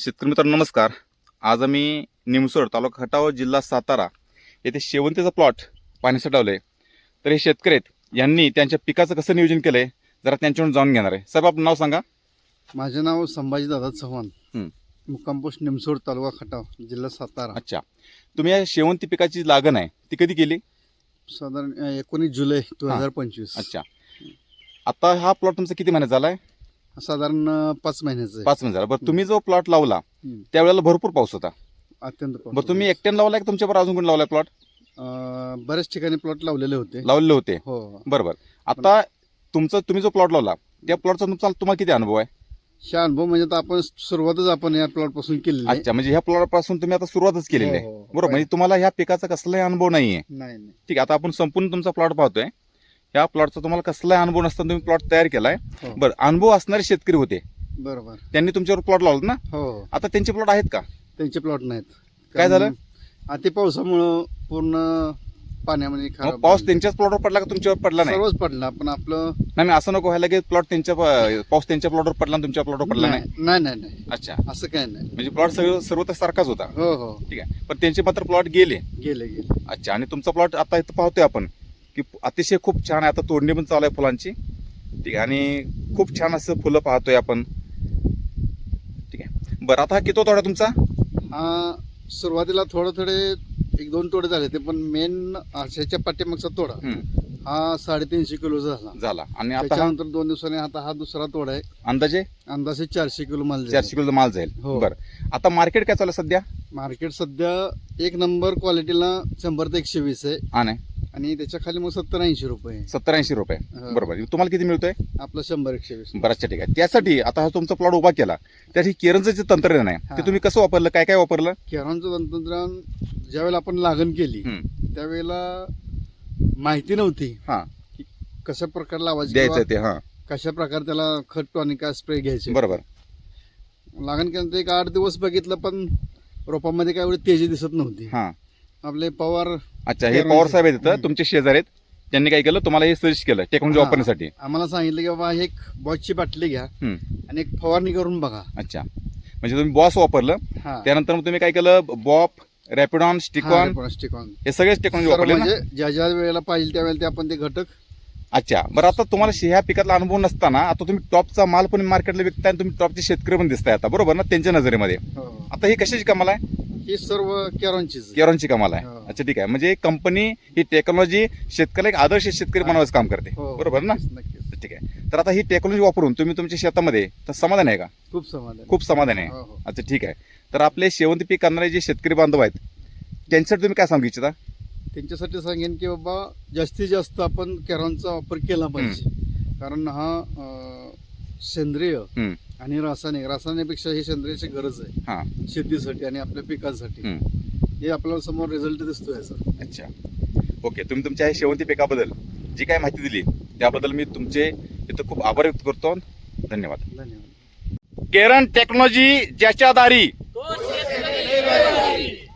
शेतकरी मित्रांनो नमस्कार. आज आम्ही निमसोड तालुका खटाव जिल्हा सातारा येथे शेवंतीचा प्लॉट पाहण्यासाठी आलोय. तर हे शेतकरी आहेत. यांनी त्यांच्या पिकाचं कसं नियोजन केलंय? जरा त्यांच्याकडून जाणून घेणार आहे. साहेब आपलं नाव सांगा. माझे नाव संभाजी दादा चव्हाण. मुक्काम पोस्ट निमसोड तालुका खटाव जिल्हा सातारा. अच्छा. तुम्ही या शेवंती पिकाची लागण आहे. ती कधी केली? साधारण एकोणीस जुलै दोन हजार पंचवीस. अच्छा. आता हा प्लॉट तुमचा किती महिन्यात झालाय? साधारण पाच महिन्याचं आहे. पाच महिने झाला. बरं तुम्ही जो प्लॉट लावला हं. त्यावेळेला भरपूर पाऊस होता. अत्यंत बरं तुम्ही. एकट्यानं लावलाय का तुमच्यावर अजून कोणी लावलाय प्लॉट अं, बऱ्याच ठिकाणी प्लॉट लावलेले होते. लावलेले होते. हो. बरोबर आता तुमचं तुम्ही जो प्लॉट लावला त्या प्लॉटचा तुमचा तुम्हाला किती अनुभव आहे? हे अनुभव म्हणजे आता आपण सुरुवातच आपण या प्लॉटपासून केलेली आहे. अच्छा म्हणजे ह्या प्लॉटपासून तुम्ही आता सुरुवातच केलेली आहे. हो, हो. बरोबर म्हणजे तुम्हाला ह्या पिकाचा कसलाही अनुभव नाहीये. नाही नाही. ठीक आहे आता आपण संपूर्ण तुमचा प्लॉट पाहतोय. या प्लॉटचा तुम्हाला कसलाही अनुभव नसताना तुम्ही प्लॉट तयार केलाय. हो. बरं अनुभव असणारे शेतकरी होते. बरोबर. त्यांनी तुमच्यावर प्लॉट लावला ना? हो. आता त्यांचे प्लॉट आहेत का? त्यांचे प्लॉट नाहीत. काय झालं? अति पावसामुळं पूर्ण पाण्यामध्ये मग पाऊस झाले. त्यांच्याच प्लॉटवर पडला का तुमच्यावर पडला नाही? सर्वच पडला पण आपलं नाही असं नको व्हायला की प्लॉट त्यांच्या प- पाऊस त्यांच्या प्लॉटवर पडला आणि तुमच्या प्लॉटवर पडला नाही? नाही नाही नाही अच्छा. असं काय नाही. म्हणजे प्लॉट सर्व सर्व तर सारखाच होता. हो हो. ठीक आहे. पण त्यांचे मात्र प्लॉट गेले. गेले गेले. अच्छा आणि तुमचा प्लॉट आता इथं पाहतोय आपण. की अतिशय खूप छान आहे. आता तोडणी पण चालू आहे फुलांची. ठीक आहे. आणि खूप छान असं फुलं पाहतोय आपण. ठीक आहे. बरं आता हा किती तोडा तुमचा? हा सुरुवातीला थोडं थोडे एक दोन तोडे झाले ते पण मेन आशाच्या पाठीमागचा तोडा हा साडेतीनशे किलोचा झाला. झाला. आणि आता हा? त्याच्यानंतर दोन दिवसांनी आता हा दुसरा तोडा आहे. अंदाजे? अंदाजे चारशे किलो माल जाईल. चारशे किलो माल जाईल. हो. बरं. आता मार्केट काय चालू आहे सध्या? मार्केट सध्या एक नंबर क्वालिटीला शंभर ते एकशे वीस आहे. आणि त्याच्याखाली मग सत्तर ऐंशी रुपये. सत्तर ऐंशी रुपये. हो. बरोबर. तुम्हाला किती मिळतोय? आपलं शंभर एकशे वीस. बराचशा ठीक आहे. त्यासाठी आता हा तुमचा प्लॉट उभा केला. त्यासाठी केरनचं जे तंत्रज्ञान आहे ते हा. तुम्ही कसं वापरलं? काय काय वापरलं? केरांचं तंत्रज्ञान ज्यावेळेला आपण लागण केली हम्म, त्यावेळेला माहिती नव्हती हा. की कशा प्रकारे लावायची द्यायचं किंवा ते हा. कशा प्रकारे त्याला खत टॉनिक स्प्रे घ्यायचे. बरोबर. लागण केल्यानंतर एक आठ दिवस बघितलं पण रोपामध्ये काय एवढी तेजी दिसत नव्हती. हा. आपले पवार अच्छा हे. पवार साहेब आहेत इथं. तुमचे शेजारी आहेत. त्यांनी काय केलं? तुम्हाला हे सजेस्ट केलं टेक्नॉलॉजी हा. वापरण्यासाठी आम्हाला सांगितलं की बाबा हे एक बॉचची बाटली घ्या हम्म, आणि एक फवारणी करून बघा. अच्छा. म्हणजे तुम्ही बॉस वापरलं हा. त्यानंतर मग तुम्ही काय केलं? बॉप रॅपिडॉन स्टिकॉन. हा, स्टिकॉन. हे सगळेच टेक्नॉलॉजी सर्व वापरले ना? म्हणजे ज्या ज्या वेळेला पाहिजे त्यावेळेला ते आपण ते घटक अच्छा. बरं आता तुम्हाला शे- ह्या पिकातला अनुभव नसताना आता तुम्ही टॉपचा माल पण मार्केटला विकताय आणि तुम्ही टॉपचे शेतकरी पण दिसताय आता बरोबर ना? त्यांच्या नजरेमध्ये. आता ही कशाची कमाल आहे? ही सर्व केरॉनचीच केरॉनची कमाल आहे. हो. अच्छा ठीक आहे. म्हणजे कंपनी ही टेक्नॉलॉजी शेतकऱ्याला एक आदर्श शेतकरी बनवायचं काम करते. हो, बरोबर ना? नक्कीच, नक्कीच. ठीक आहे. तर आता ही टेक्नॉलॉजी वापरून तुम्ही तुमच्या शेतामध्ये तर समाधान आहे का? खूप समाधान खूप समाधान आहे. हो, हो. अच्छा ठीक आहे. तर आपले शेवंती पीक करणारे जे शेतकरी बांधव आहेत त्यांच्यासाठी तुम्ही काय सांगू इच्छिता? त्यांच्यासाठी सांगेन की बाबा जास्तीत जास्त आपण केरॉनचा वापर केला पाहिजे. कारण हा अं, सेंद्रिय हम्म, आणि रासायनिक रासायनिकपेक्षा ही सेंद्रियची गरज आहे. हा. शेतीसाठी आणि आपल्या पिकांसाठी. हम्म, हे आपल्याला समोर रिझल्ट दिसतोय याचा. अच्छा. ओके तुम्ही तुमच्या या शेवंती पिकाबद्दल जी काय माहिती दिली त्याबद्दल मी तुमचे इथं खूप आभार व्यक्त करतो. धन्यवाद. धन्यवाद. केरन टेक्नॉलॉजी ज्याच्या दारी.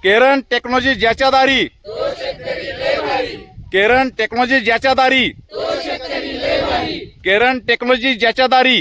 केरन टेक्नॉलॉजी ज्याच्या दारी. केरन टेक्नॉलॉजी ज्याच्या दारी. केरन टेक्नॉलॉजी ज्याच्या दारी.